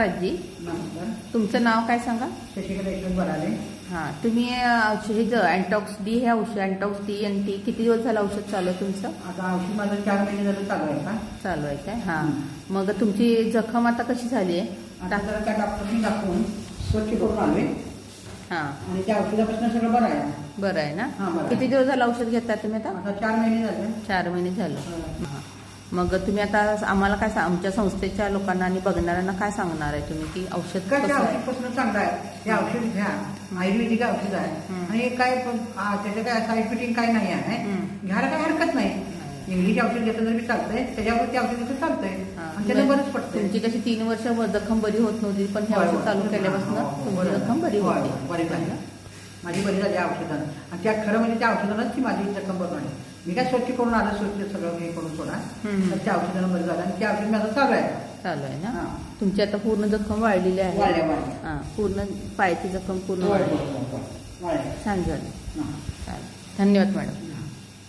आजी नमस्कार. तुमचं नाव काय सांगा? शशिकला यशवंत बराले हां तुम्ही हे ज अँटॉक्स डी हे औषध अँटॉक्स डी एन टी किती दिवस झालं औषध चालू आहे तुमचं? आता औषध माझं चार महिने झालं चालू आहे का चालू आहे काय? हां. मग तुमची जखम आता कशी झाली आहे? त्या डॉक्टरनी दाखवून स्वच्छ करून आलोय हां. आणि त्या औषधापासून सगळं बरं आहे. बरं आहे ना? हां. किती दिवस झालं औषध घेता तुम्ही आता? चार महिने झाले. चार महिने झालं. हां. मग तुम्ही आता आम्हाला काय आमच्या संस्थेच्या लोकांना आणि बघणाऱ्यांना काय सांगणार आहे तुम्ही? की औषध औषधपासून चांगलं आहे? ते औषध घ्या. आयुर्वेदिक औषध आहे. हं. आणि काय त्याचं काय साईड फिटिंग काय नाही आहे. हं. घ्यायला काय हरकत नाही. इंग्लिश औषध घेतलं तरी चालतंय. त्याच्यावर ते औषध चालतंय. हां. आणि त्याने बरंच पडतंय. तुमची कशी तीन वर्ष जखम बरी होत नव्हती पण हे औषध. चालू हो, केल्यापासून हो, हो, बरोबर. जखम बरी होती. बरी माझी बरी झाली औषधानं आणि त्या खरं म्हणजे त्या औषधानंच ती माझी जखम बरं मी काय स्वच्छ करून आलं स्वच्छ सगळं हे करून सोडा. तर त्या औषधानं बरं झालं. आणि त्या औषध माझं चालू आहे. चालू आहे ना? हां. तुमची आता पूर्ण जखम वाढलेली आहे? हां पूर्ण पायाची जखम पूर्ण वाढली. होय, होय, होय. वाढल्या. छान झाली. हां. चालेल. धन्यवाद मॅडम.